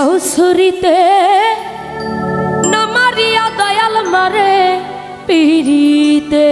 কাউসুরিতে না মারিয়া দয়াল মারে পিড়িতে।